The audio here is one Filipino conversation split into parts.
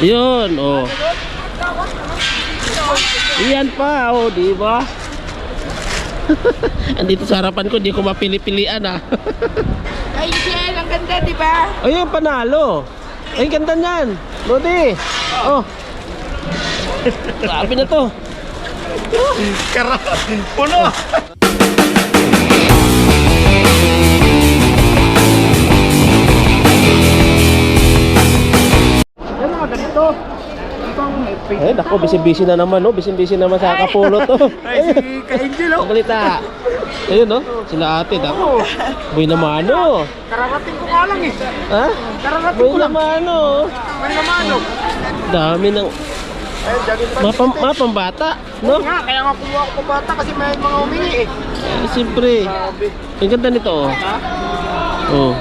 Yun, oh. Iyan pa, oh, di ba? Andito sa harapan ko, di ko mapili-pilian ah. Ay, Michelle, ang ganda, di ba? Ayun, panalo. Ay, ganda niyan. Lodi. Oh. Grabe na to. Kara, puno. Eh, nako, busy-busy na naman, no? Busy-busy naman sa kapulo to. Ay, si Ka-Angel, oh. Balita. Ayun, no? Sila ate, nako. Boy naman, no? Kararating ko nga lang eh. Ha? Kararating Boy ko lang. naman, no? May naman, oh. Dami ng Ay, jogging pants. mapam mapambata, no? Nga, kaya nga kumuha ko pa bata kasi may mga humingi eh. Eh, siyempre. Ang ganda nito, oh. Ha? Oh.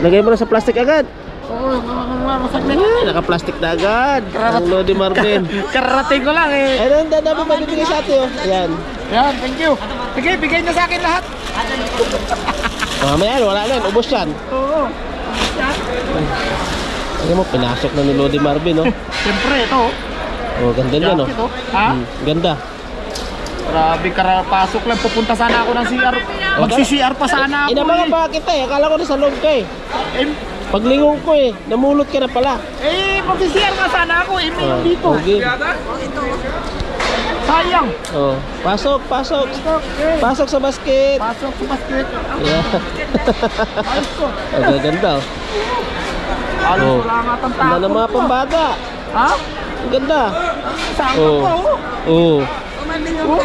Lagay mo na sa plastic agad. Oo, mga masaglit. Ay, naka-plastic na agad. Ang Lodi Marvin. Kararating ko lang eh. Ay, ang dami pa bibigay sa ate, oh. Ayan. Yan, thank you. Sige, bigay na sa akin lahat. Mamaya, wala na yan. Ubos yan. Oo. Ano mo, pinasok na ni Lodi Marvin, oh. Siyempre, ito. Oh, ganda niya, no? Jacket, oh. Ha? Hmm, ganda. Grabe, karapasok lang. Pupunta sana ako ng CR. Magsi-CR pa sana ako. Inabangan pa kita eh. Akala ko nasa loob ka eh. eh. Eh, Paglingon ko eh, namulot ka na pala. eh magsi-CR nga sana ako. Eh, may Oh, dito. okay. Sayang. Oh, pasok, pasok. Okay. Pasok sa basket. Pasok sa basket. Yeah. Ayos ko. Ang ganda oh. Alos Oh. wala nga tang Ang ganda ng mga ko. pambata. Ha? Ang ganda. Saan Oh. pa oh? Oh. Oh.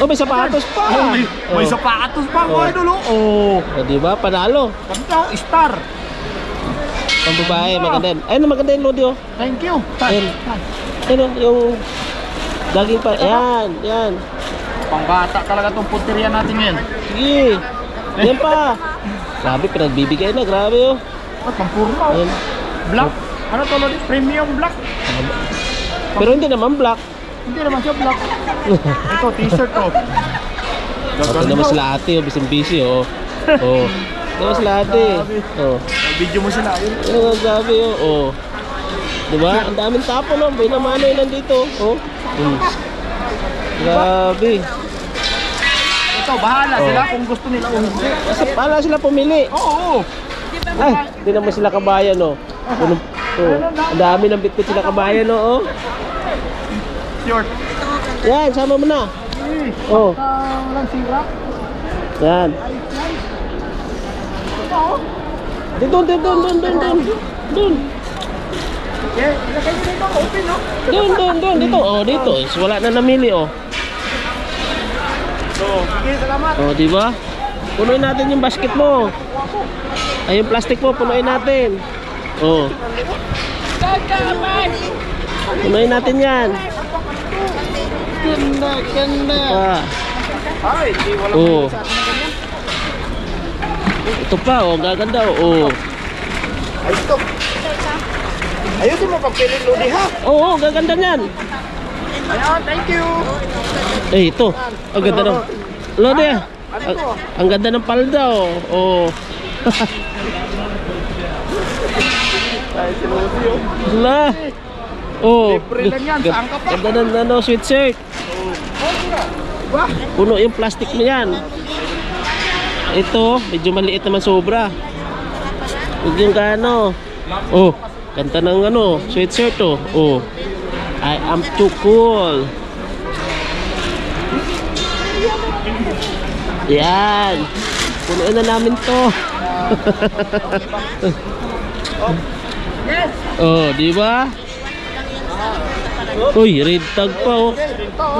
Oh, may sapatos pa. Ay, may oh. sapatos pa Oh. idol. oh. Oh. Oh, di ba? Panalo. Ganda, oh, star. Pang babae, maganda yan. Ayun, maganda yung Lodi oh. Thank you. Ayun. Ayun oh, yung daging pa. Yan, yan. Pangbata talaga tong punteriya natin ngayon. Sige. Yan pa. Grabe, pinagbibigay na. Grabe oh. At pampurma. oh. Ayun. Black. Ano to, Lodi? Premium black. Pero hindi naman black. Hindi naman siya black. Ito, t-shirt to. Ito naman sila ate, oh, busy busy, oh. Oh. Naman sila ate. Oh. Video mo sila. Yun. Ano nga grabe, oh. oh. Diba? Ang daming tapo, no? May namano yun nandito, oh. Hmm. Grabe. Ito, bahala Oh. sila kung gusto nila hindi. Kasi pala sila pumili. Oo, oo. Ay, hindi naman sila kabayan, oh. Puno, oh. Ang dami ng bitbit sila kabayan, oh. oh. Short. Yan, sama mo na. Eh, Oh. walang sira. Yan. Oh. Dito, dito, doon, doon, doon, doon. Doon. Okay, ilagay nyo dito, open, no? Doon, doon, doon. Dito, oh, dito. Is, wala na namili, oh. So, sige, salamat. Oh, di ba? Punuin natin yung basket mo. Ay, yung plastic mo, punuin natin. Oh. Punuin natin yan. Ganda, ganda. Pa. Ay, hindi, wala Oh. sa atin. Ito pa, oh. Gaganda, oh. Oh, Ay, ito. Ayusin mo pagpiling Lodi, ha? oh, oh gaganda niyan. Ayan, thank you. Eh, ito. Ang ganda ng... Lodi, ah. Ang, ang ganda ng palda, oh. Oh. Ay, si Lodi, oh. Hala. Oh. Libre lang yan, saan ka pa? Ganda ng ano, sweatshirt. Ba? Puno yung plastic mo yan. Ito, medyo maliit naman sobra. Huwag yung gano. Oh, kanta ng ano, sweatshirt oh. Oh. I am too cool. Yan. Punuin na namin to. Oh, di ba? Uy, red tag pa oh.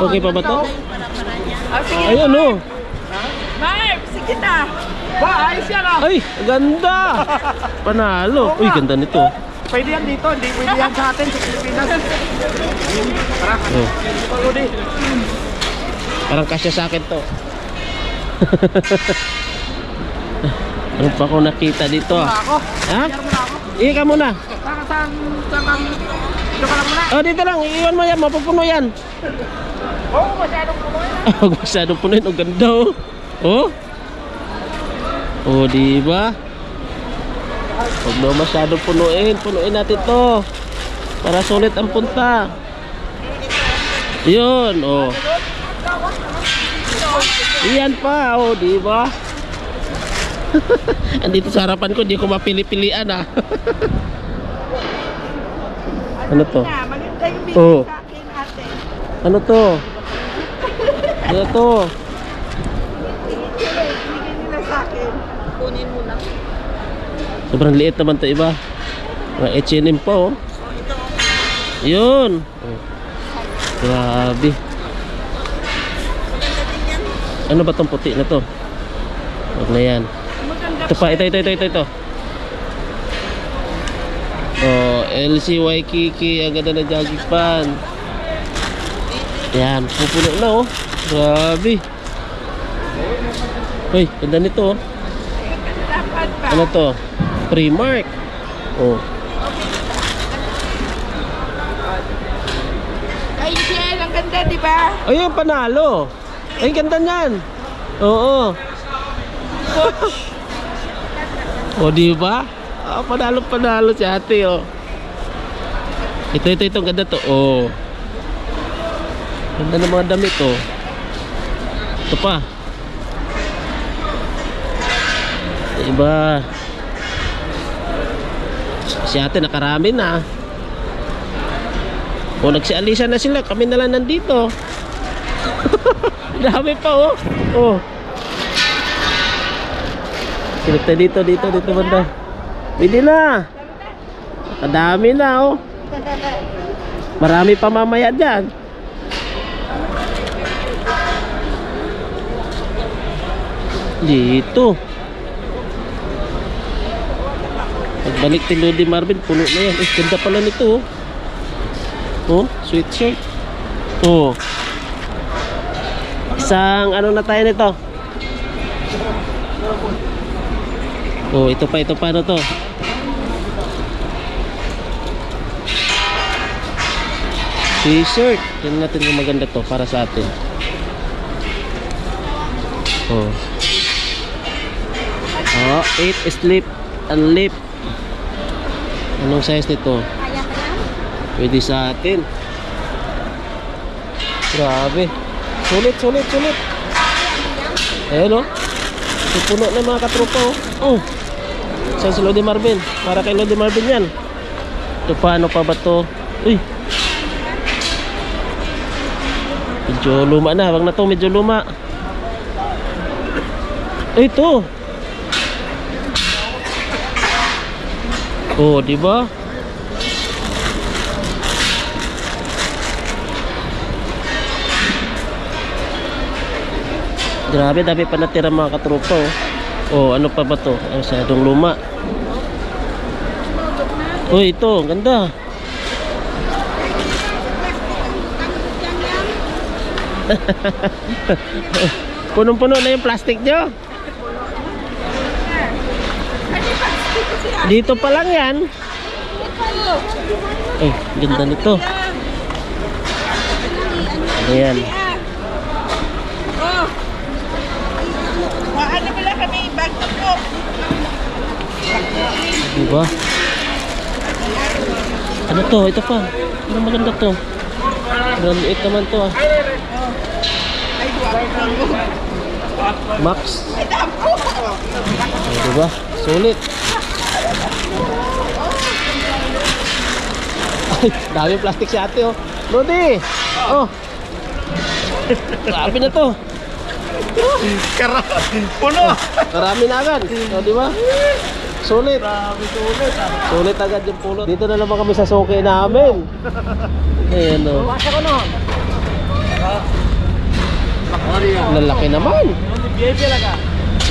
Okay pa ba to? Ayun oh. Marv, sige na. Ba, ayos yan, ah. Ay, ganda! Panalo. Uy, ganda nito. Pwede yan dito, hindi pwede yan sa atin sa Pilipinas. Tara, Oh, Lodi. parang kasya sa akin to. ano pa ako nakita dito ah? ako. Ha? Iyan ka muna. Saan, saan, saan. Dito ka lang muna. Oh, dito lang. Iwan mo yan. Mapupuno yan. Oo, oh, masyadong puno yan. Huwag masyadong punuin. Ang ganda oh. Oh? Oh, di ba? Huwag mo masyadong punuin. Punuin natin to. Para sulit ang punta. Yun, oh. Iyan pa, oh, di ba? Andito sa harapan ko, di ko mapili-pilian ah. ano to? Oh. Ano to? Ano to? Sige, bigyan nila sa akin. Kunin mo lang. Sobrang liit naman to iba. Mga H&M pa oh. Yun. Grabe. Ano ba tong puti na to? Huwag na yan. Ito pa, ito, ito, ito, ito, ito. Oh, LC Waikiki, ang ganda na jogging pan. Yan, pupuno na oh. Grabe. Uy, ganda nito oh. Ano to? Primark. Oh. Ay, Shell, ang ganda, di ba? Ayun, panalo. Ay, ganda niyan. Oo. o, di ba? Ah, panalo, panalo si ate, oh. Ito, ito, ito, ganda to. Oh. Ganda ng mga damit, oh. Ito pa. Iba. Si ate nakarami na. O nagsialisa na sila, kami na lang nandito. Dami pa oh. Oh. Tayo dito, dito, dito banda. Bili na. Kadami na oh. Marami pa mamaya dyan. Dito. Pagbalik ni Lodi Marvin, puno na yan. Eh, ganda pala nito oh. Oh, sweatshirt. Oh. Isang ano na tayo nito? Oh, ito pa, ito pa ano to? T-shirt. Tingnan natin kung maganda to para sa atin. Oh. Oh, 8 slip and lip. Anong size nito? Pwede sa atin. Grabe. Sulit, sulit, sulit. Ayan o. Pupuno na mga katropa o. Oh. Saan si Lodi Marvin? Para kay Lodi Marvin yan. Ito pa, ano pa ba to? Uy. Medyo luma na. Wag na to, medyo luma. Ito. Oh, di ba? Grabe, dami pa natira mga katropa oh. Oh, ano pa ba to? Masyadong luma. Uy, ito, ganda. Punong-puno na yung plastic nyo. Dito pa lang yan. Eh, ganda nito. Ayan. Oh. Maano pala kami, bag po. Diba? Ano to? Ito pa. Ano maganda to? Maliit naman to ah. Max. Ay, diba? Sulit. dami plastic si ate oh. Lodi! Oh! Grabe na to. Kara, puno. Marami na agad. O, di ba? Sulit. sulit ah. Sulit agad yung pulot. Dito na naman kami sa suki namin. Ayan o. Basta ko no. Lalaki naman.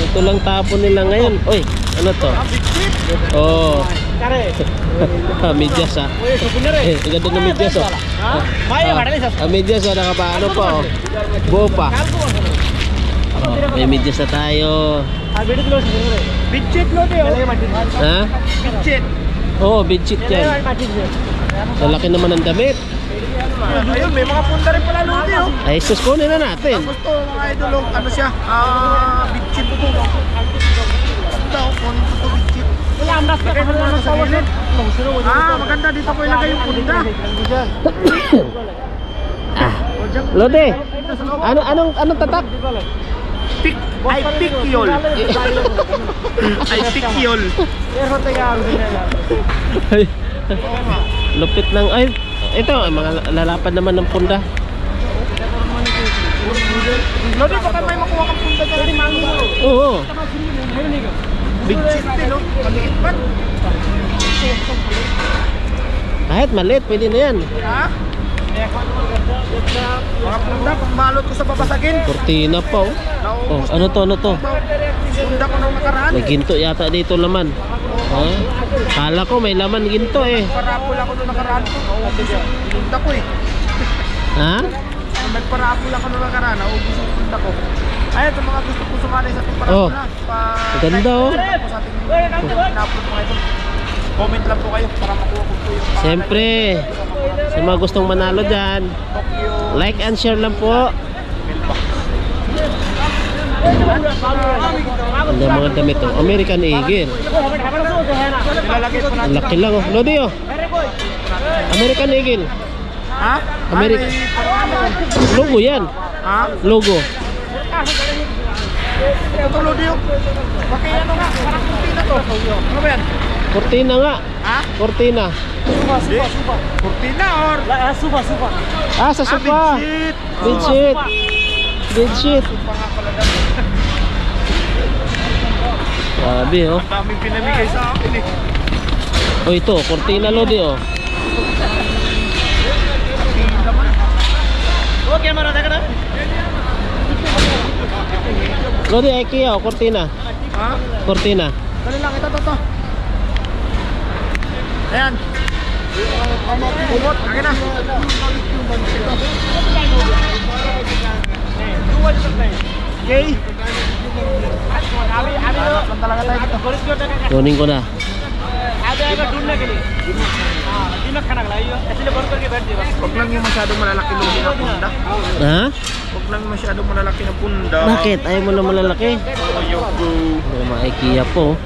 Ito lang tapon nila ngayon. Uy, ano to? Oh, medyas ah. Souvenir Eh, ganda ng medyas oh. Ha? Ah, ang medyas oh, nakapa ano pa oh. Buo pa. Oh, may medyas na tayo. Ah. Bitchit lo de. Ha? Bitchit. Oh, bedsheet yan. Lalaki naman ang damit. Ayun, may mga punta rin pala lodi oh. Ay, sus, kunin na natin. Gusto mga idol, ano siya? Ah, bitchit po. Ganda oh, kunin ko to bitchit. Ah, maganda dito ko ilagay yung punta. Lodi, ano anong anong tatak? Pick, ay pick yol. ay pick yol. Ay, Lupit ng ay ito ay mga lalapad naman ng punda. Lodi, baka may makuha kang punta dyan. Oo. Big chip din, no? Maliit ba? Kahit maliit, pwede na yan. Ha? Mga punta, pang balot ko sa babasagin. Cortina pa oh. Oh, ano to, ano to? Punta ko nung nakaraan. May ginto yata dito laman. Oh, kala ko may laman ginto eh. Parapol ako nung nakaraan ko. Punta ko eh. Ha? Nagparapol ako nung nakaraan. Naubos yung punta ko. Ay, ito mga gusto ko sumali sa ating parapol Oh. na. Pa Ganda, oh. Po sa ating in-upload mo ito. Comment lang po kayo para makuha ko po yung Siyempre, sa mga gustong manalo dyan, like and share lang po. Ang mga damit oh. American Eagle. Po Ang laki lang oh. Lodi oh. American Eagle. Ha? America. Ah, may parang- Logo yan. Ha? Logo. Tulo diyo. Bakit ano nga? Parang kurtina to. Ano ba yan? Cortina nga. Ha? Cortina. Supa, supa, supa. Kurtina or? Supa, supa. Ah, sa sofa. Ah, bedsheet. Bedsheet. Bedsheet. Supa nga pala daw. Sabi oh. Ang daming pinamigay sa akin eh. Oh ito, Cortina Lodi oh. Lodi IKEA oh, Cortina. Ha? Cortina. Dali lang, ito, ito, ito. Ayan. Pumot, akin na. Okay. Kunin ko na. Punda. Ha? Lang masyadong malalaki na punda. Bakit? Ayaw mo na malalaki? Ayoko. May mga IKEA po.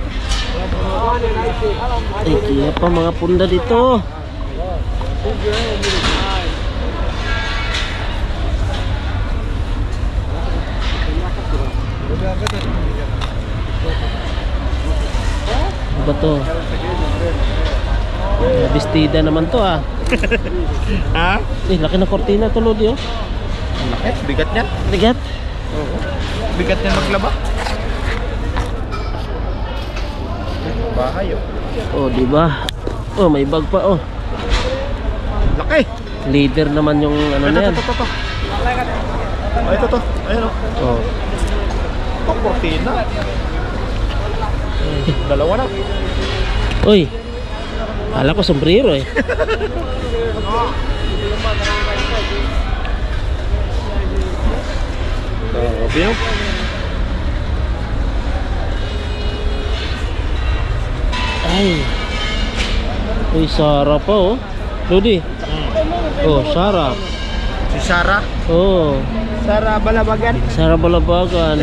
IKEA pa mga punda dito. Ano ba to? Mga Bestida naman to ah. Ha? Eh, laki na kortina to Lodi oh. Laki. Bigat niya. Ligat. Bigat niya maglaba. Bahay oh. Oh, di ba? Oh, may bag pa oh. Laki. Leader naman yung ano na yan. ito, ito, ito. Ay, ito, ito. Ayun oh. Oh. Ito, kortina. Dalawa na. Uy. Kala ko sombrero eh. Yun. Ay. Uy, sarap pa oh. Lodi. Oh, sarap. Si Sarah. Oh, Sarah Balabagan. sarap balabagan.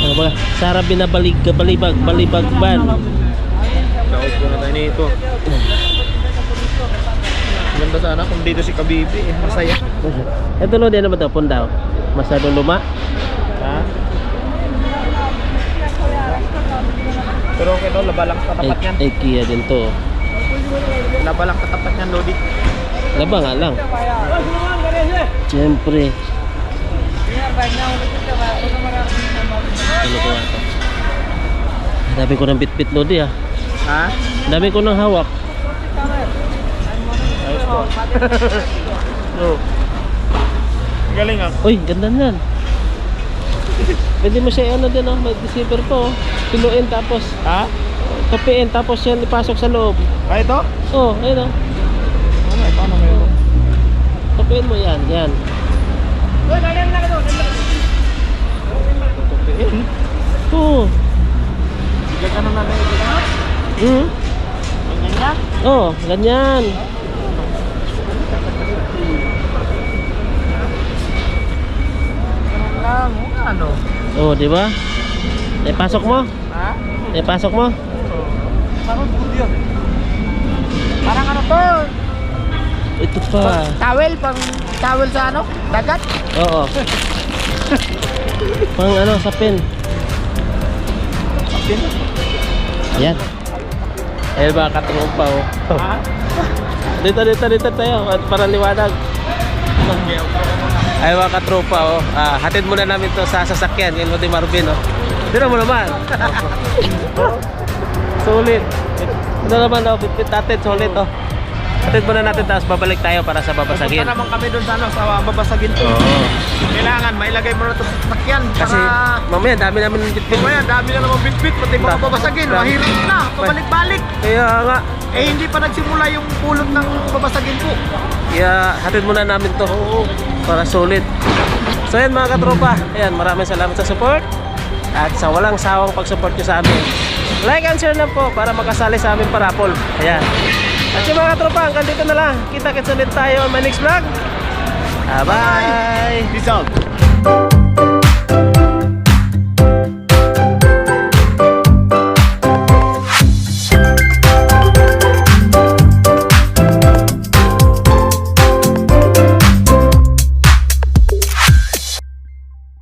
Ano ba? Sarap binabalig, balibag, balibagban. Daos ko na tayo nito. Ganda sana kung dito si Kabibi. Eh, masaya. Ito Lodi, ano ba ito? Pundaw. Masyadong luma. Ha? Pero okay to, laba lang katapat Ay, yan. IKEA din to. Laba lang katapat yan, Lodi. Laba nga lang. Siyempre. Ano ko nga to? Ang Dami ko ng bitbit Lodi ah. Ha? Ang Dami ko ng hawak. Ayos ko. no. Galing ah. Uy, ganda nan. Pwede mo siya ano din oh, may receiver po oh. Piluin tapos Ha? tupiin tapos yan ipasok sa loob. Ah, ito? Oh, ayun oh. Ano, ito ano meron? Tupiin mo yan, yan. Tutupiin. Oo. Gagano na na ito. Hmm? Ganyan yan. Oh, ganyan. Ganun lang. Ano? Oh, di ba? Ipasok mo. Ha? Eh, pasok mo? Parang good yun. Parang ano to? Ito pa. Towel, pang towel sa ano? Dagat? Oo. Pang ano, sa pen. Ayan. Ayan mga katrompa oh. dito, dito, dito tayo. Para liwanag. Ay mga katropa oh. Ah, hatid muna namin to sa sasakyan. Yan mo di Marvin oh. Dito mo naman. Sulit. Ito naman daw, bitbit natin, sulit oh. Hatid muna natin tapos babalik tayo para sa babasagin. Punta naman kami doon sa ano, sa babasagin to. Oo. Kailangan mailagay mo na ito sa sasakyan. Kasi para mamaya dami namin ng bitbit. Mamaya, dami na naman bit-bit, pati mga babasagin. Mahirap na, pabalik-balik. Kaya nga, Eh, hindi pa nagsimula yung pulot ng babasagin po. Kaya hatid muna namin to para sulit. So yan mga katropa, ayan maraming salamat sa support at sa walang sawang pag-support nyo sa amin. Like and share lang po para makasali sa amin parapol. Ayan. At yung mga katropa, hanggang dito na lang. Kita-kits ulit tayo on my next vlog. Ah, bye! Peace out.